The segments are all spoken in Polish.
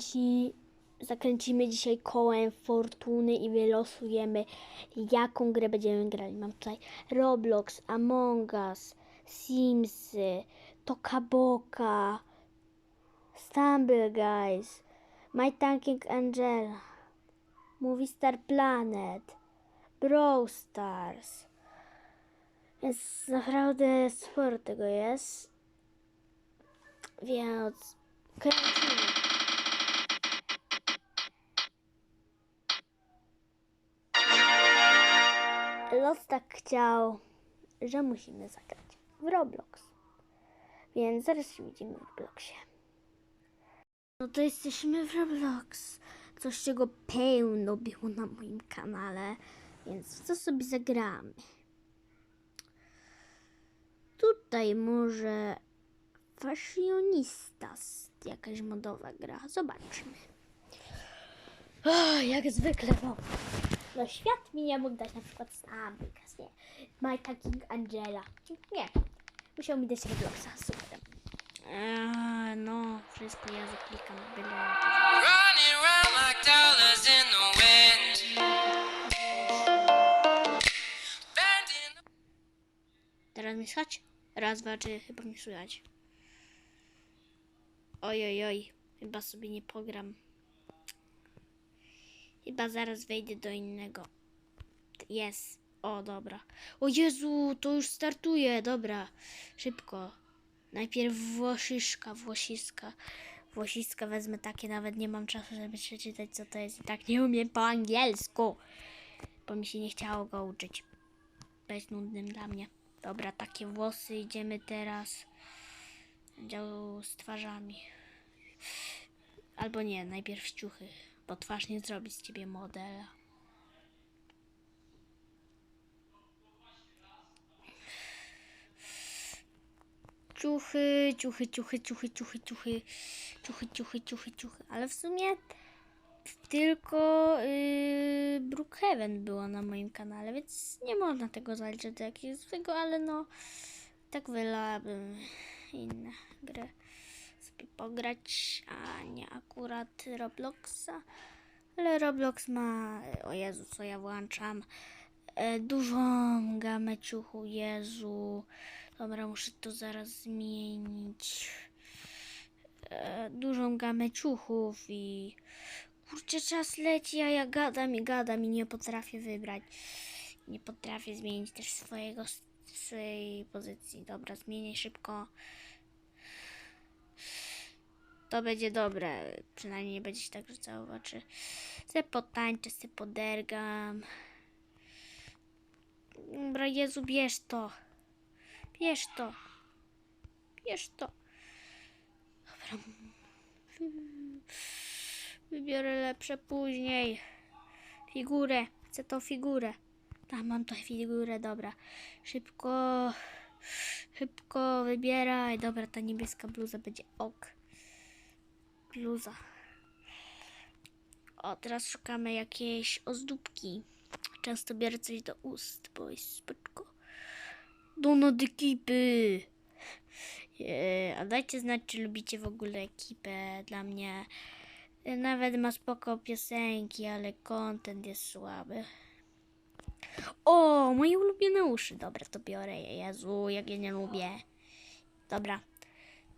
Ci zakręcimy dzisiaj kołem fortuny i wylosujemy, jaką grę będziemy grali. Mam tutaj Roblox, Among Us, Simsy, Tokaboka, Stumble Guys, My Tanking Angel, Movie Star Planet, Brawl Stars. Więc naprawdę sporo tego jest. Więc kręcimy. Los tak chciał, że musimy zagrać w Roblox. Więc zaraz się widzimy w Robloxie. No to jesteśmy w Roblox. Coś czego pełno było na moim kanale. Więc co sobie zagramy? Tutaj może Fashionistas. Jakaś modowa gra. Zobaczmy. O, jak zwykle, bo no świat mi nie mógł dać na przykład Stambikas, nie. My King Angela. Nie. Musiał mi dać Robloxa. Super. Eee, no, wszystko ja zaklikam. Byle to Running round like dollars in the wind. Bending Teraz mi słychać? Raz, dwa, trzy, chyba mi słychać. Oj, oj, oj. Chyba sobie nie pogram. Chyba zaraz wejdę do innego. Jest. O, dobra. O Jezu, to już startuje. Dobra. Szybko. Najpierw Włoszyszka, Włosiska. Włosiska wezmę takie, nawet nie mam czasu, żeby przeczytać, co to jest. I tak nie umiem po angielsku. Bo mi się nie chciało go uczyć. Być nudnym dla mnie. Dobra, takie włosy idziemy teraz. Dział z twarzami. Albo nie, najpierw ciuchy, bo twarz nie zrobi z ciebie modela. Ciuchy, ciuchy, ciuchy, ciuchy, ciuchy, ciuchy, ciuchy, ciuchy, ciuchy, ciuchy. Ale w sumie tylko yy, Brookhaven było na moim kanale, więc nie można tego zaliczyć do jakiegoś zwykłego, ale no tak wolałabym inne gry sobie pograć, a nie akurat Robloxa. Ale Roblox ma, o Jezu, co ja włączam, e, dużą gamę ciuchu, Jezu. Dobra, muszę to zaraz zmienić. E, dużą gamę ciuchów i kurczę, czas leci, a ja gadam i gadam i nie potrafię wybrać. Nie potrafię zmienić też swojego, swojej pozycji. Dobra, zmienię szybko. To będzie dobre. Przynajmniej nie będzie się tak rzucało w oczy. Se potańczę, se podergam. Dobra, Jezu, bierz to. Bierz to. Bierz to. Dobra. Wybiorę lepsze później. Figurę. Chcę tą figurę. Tam mam tą figurę, dobra. Szybko. Szybko wybieraj. Dobra, ta niebieska bluza będzie ok. Bluza. O, teraz szukamy jakiejś ozdóbki. Często biorę coś do ust, bo jest spoczko. Donut ekipy. Yeah. A dajcie znać, czy lubicie w ogóle ekipę. Dla mnie e, nawet ma spoko piosenki, ale content jest słaby. O, moje ulubione uszy. Dobra, to biorę je. Jezu, jak ja nie lubię. Dobra.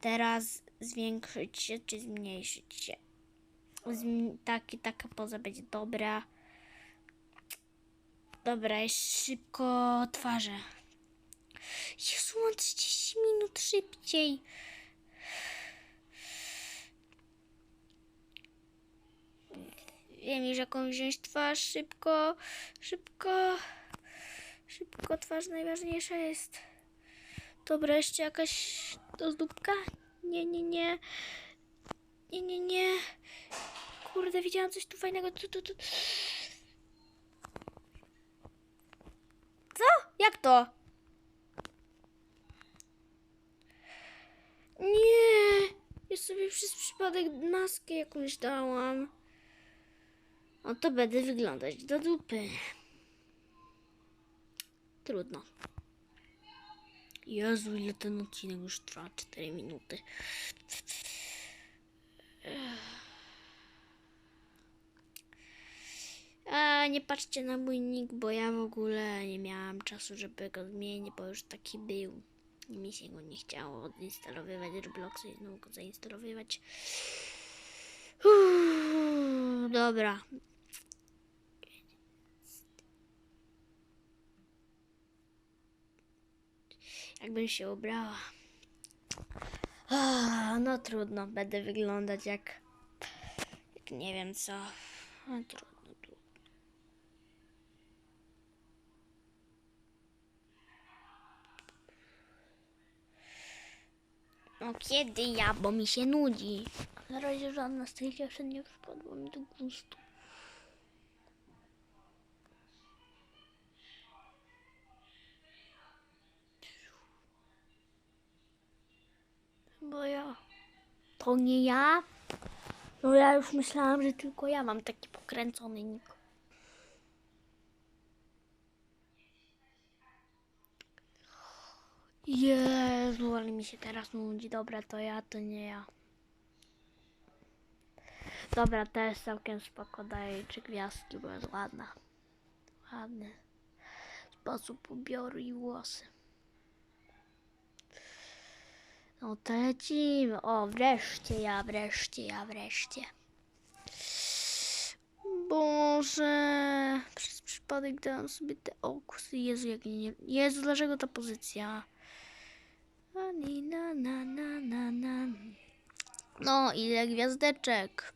Teraz zwiększyć się czy zmniejszyć się. Zm- taki, taka poza będzie dobra. Dobra, jest szybko twarze. Jezu, mam 30 minut szybciej. Wiem już jaką wziąć twarz. Szybko, szybko. Szybko, twarz najważniejsza jest. Dobra, jeszcze jakaś ozdóbka? Nie, nie, nie. Nie, nie, nie. Kurde, widziałam coś tu fajnego. Tu, tu, tu. Co? Jak to? Nie. Ja sobie przez przypadek maskę jakąś dałam. O, to będę wyglądać do dupy. Trudno. Jezu, ile ten odcinek już trwa? 4 minuty. A nie patrzcie na mój nick, bo ja w ogóle nie miałam czasu, żeby go zmienić, bo już taki był. Mi się go nie chciało odinstalowywać Robloxa i znowu go zainstalowywać. Uff, dobra, Jakbym się ubrała. Ah, No trudno, będę wyglądać jak, jak nie wiem co. No trudno, trudno. No kiedy ja, bo mi się nudzi. Na razie żadna z tych jeszcze nie wpadła mi do gustu. To nie ja? No ja już myślałam, że tylko ja mam taki pokręcony nick. Jezu, ale mi się teraz nudzi. Dobra, to ja, to nie ja. Dobra, to jest całkiem spoko. Daję trzy gwiazdki, bo jest ładna. Ładny sposób ubioru i włosy. No to lecimy. O, wreszcie ja, wreszcie ja, wreszcie. Boże, przez przypadek dałam sobie te okusy. Jezu, jak nie... Jezu, dlaczego ta pozycja? Ani, na, na, na, na, na. No, ile gwiazdeczek?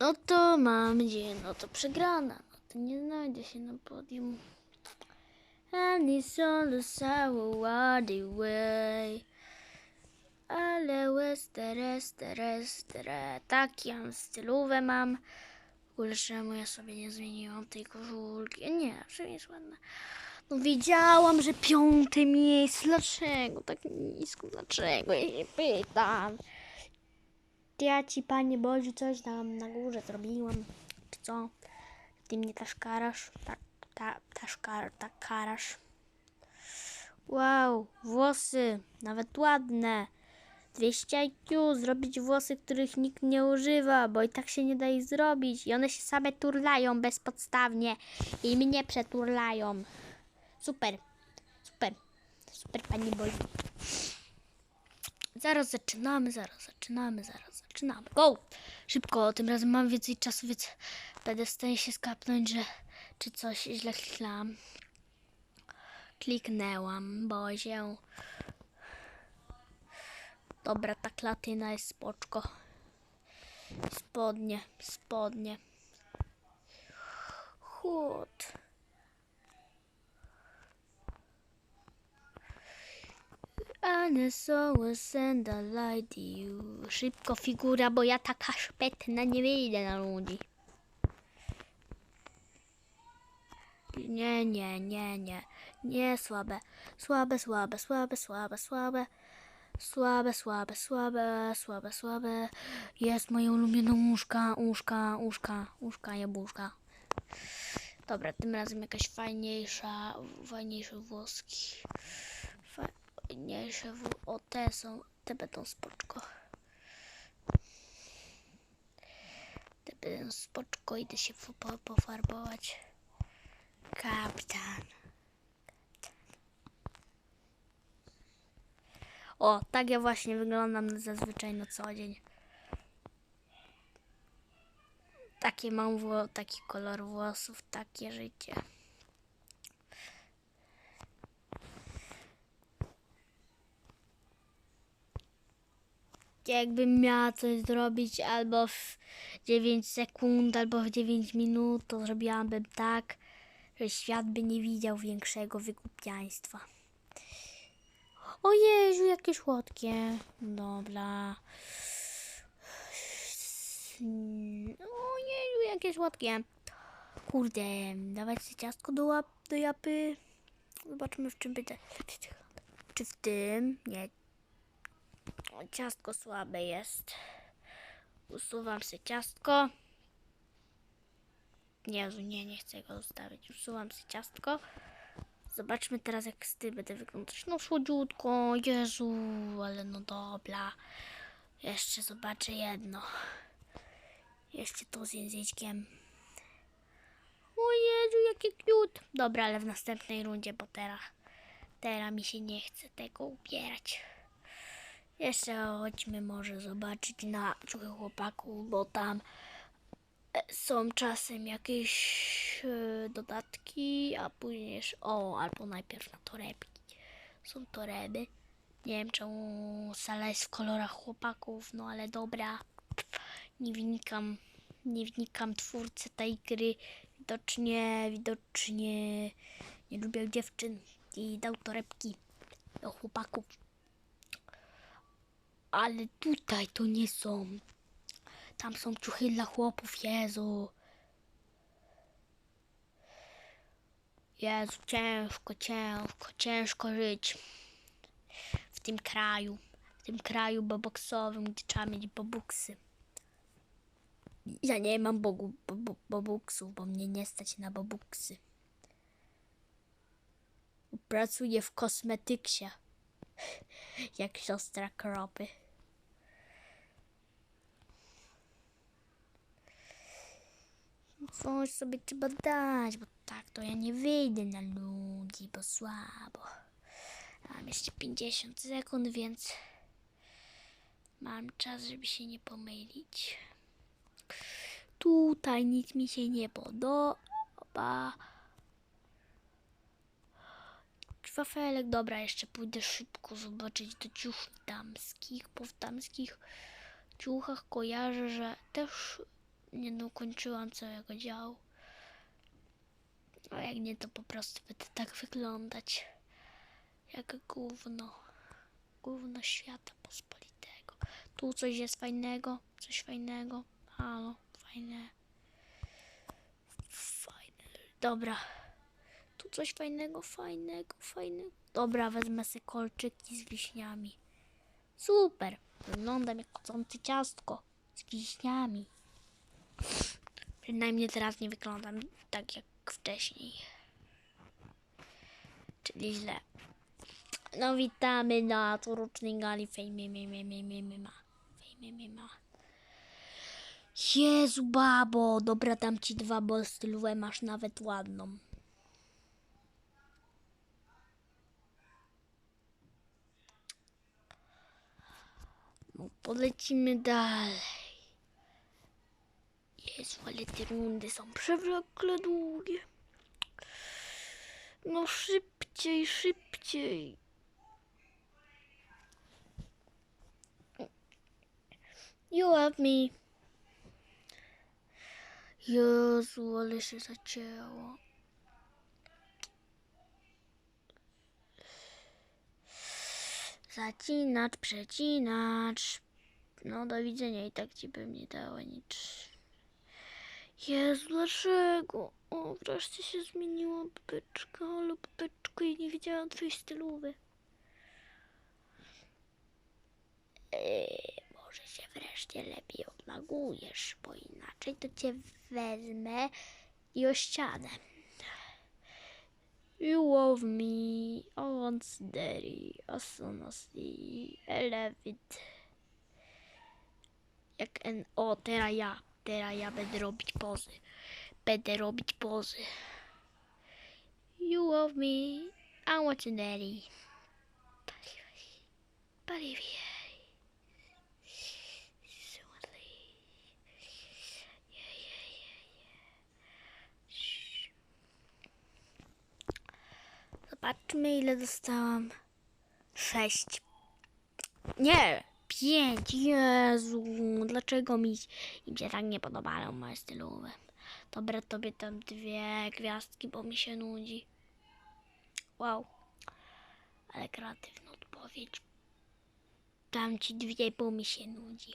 No to mam dzień, no to przegrana. No to nie znajdzie się na podium. And it's all the the way. Ale westere, stere, stere. Tak, ja mam stylówę mam. W ogóle czemu ja sobie nie zmieniłam tej koszulki? Nie, że jest ładna. No wiedziałam, że piąte miejsce. Dlaczego tak nisko? Dlaczego? Ja się pytam. Ja ci, Panie Boziu, coś tam na górze zrobiłam. Czy co? Ty mnie też karasz? Tak, ta, też kar, karasz. Wow, włosy, nawet ładne. 200 IQ, zrobić włosy, których nikt nie używa, bo i tak się nie da ich zrobić. I one się same turlają bezpodstawnie i mnie przeturlają. Super, super, super, Panie Boziu. Zaraz zaczynamy, zaraz zaczynamy, zaraz zaczynamy. Go! Szybko, tym razem mam więcej czasu, więc będę w stanie się skapnąć, że czy coś źle kliknęłam. Kliknęłam, bo się... Dobra, ta klatyna jest spoczko. Spodnie, spodnie. Chód. Ane soły senda light you. Szybko figura, bo ja taka szpetna nie wyjdę na ludzi. Nie, nie, nie, nie. Nie, słabe. Słabe, słabe, słabe, słabe, słabe. Słabe, słabe, słabe, słabe, słabe. Jest moje ulubione łóżka, łóżka, łóżka, łóżka, jabłuszka. Dobra, tym razem jakaś fajniejsza, fajniejsze włoski. Fajniejsze, o te są, te będą spoczko. Te będą spoczko, idę się po- po- pofarbować. Kapitan. O, tak ja właśnie wyglądam zazwyczaj na co dzień. Takie mam wło- taki kolor włosów, takie życie. Jakbym miała coś zrobić albo w 9 sekund, albo w 9 minut, to zrobiłabym tak, świat by nie widział większego wygłupiaństwa. O Jezu, jakie słodkie. Dobra. O Jezu, jakie słodkie. Kurde, dawać sobie ciastko do, łap, do japy. Zobaczmy w czym będzie. Czy w tym? Nie. O, ciastko słabe jest. Usuwam sobie ciastko. Jezu, nie, nie chcę go zostawić. Usuwam sobie ciastko. Zobaczmy teraz, jak z tym będę wyglądać. No słodziutko, Jezu, ale no dobra. Jeszcze zobaczę jedno. Jeszcze to z języczkiem. O Jezu, jakie cute. Dobra, ale w następnej rundzie, bo teraz, teraz mi się nie chce tego ubierać. Jeszcze chodźmy może zobaczyć na ciuchy chłopaków, bo tam są czasem jakieś e, dodatki, a później, o, albo najpierw na torebki. Są toreby. Nie wiem czemu sala jest w kolorach chłopaków, no ale dobra. Nie wnikam, nie wnikam twórcy tej gry. Widocznie, widocznie nie lubię dziewczyn i dał torebki do chłopaków. Ale tutaj to nie są. Tam są ciuchy dla chłopów, Jezu. Jezu, ciężko, ciężko, ciężko żyć w tym kraju. W tym kraju boboksowym, gdzie trzeba mieć bobuksy. Ja nie mam bogu, bo, bobuksów, bo mnie nie stać na bobuksy. Pracuję w kosmetyksie. Jak siostra kropy. Coś sobie trzeba dać, bo tak to ja nie wyjdę na ludzi, bo słabo. Mam jeszcze 50 sekund, więc mam czas, żeby się nie pomylić. Tutaj nic mi się nie podoba. Kwafelek, dobra, jeszcze pójdę szybko zobaczyć do ciuchów damskich, w damskich ciuchach kojarzę, że też nie dokończyłam całego działu. A jak nie, to po prostu będę tak wyglądać. Jak gówno. Gówno świata pospolitego. Tu coś jest fajnego. Coś fajnego. Halo, fajne. Fajne. Dobra. Tu coś fajnego, fajnego, fajnego. Dobra, wezmę sobie kolczyki z wiśniami. Super. Wyglądam jak kocące ciastko z wiśniami. Przynajmniej teraz nie wyglądam tak jak wcześniej. Czyli źle. No witamy na corocznej gali Fejmy Mima Mima Fejmy Mima Jezu babo, dobra dam ci dwa, bo stylówę masz nawet ładną. No polecimy dalej. Ale te rundy są przewlekle długie. No szybciej, szybciej. You love me. Jezu, ale się zacięło. Zacinacz, przecinacz. No do widzenia i tak ci bym nie dała nic. Jezu, dlaczego? O, wreszcie się zmieniła byczka, ale byczku i nie widziałam twojej stylowy. Eee, może się wreszcie lepiej odlagujesz, bo inaczej to cię wezmę i o ścianę. You love me, I want daddy, as soon as I love it. Jak en... O, teraz ja. Teraz ja będę robić pozy. Będę robić pozy. You love me. I want you daddy. Shh. Zobaczmy ile dostałam. Sześć. Nie, pięć. Jezu, dlaczego mi, im się tak nie podobają moje stylowe? Dobra, tobie tam dwie gwiazdki, bo mi się nudzi. Wow. Ale kreatywna odpowiedź. Dam ci dwie, bo mi się nudzi.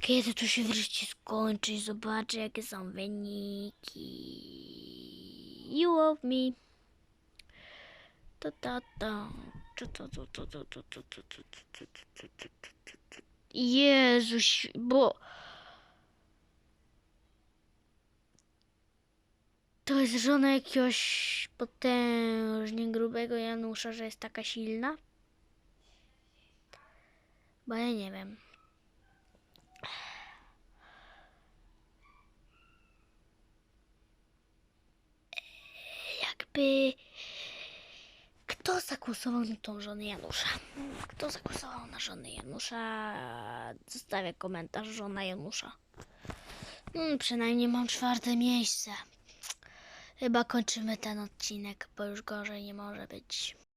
Kiedy to się wreszcie skończy zobaczę, jakie są wyniki. You love me. Ta ta ta to, bo... To jest żona jakiegoś potężnie grubego Janusza, że jest taka silna? Bo ja nie wiem. Jakby... Kto zagłosował na tą żonę Janusza? Kto zagłosował na żonę Janusza? Zostawię komentarz żona Janusza. Hmm, przynajmniej mam czwarte miejsce. Chyba kończymy ten odcinek, bo już gorzej nie może być.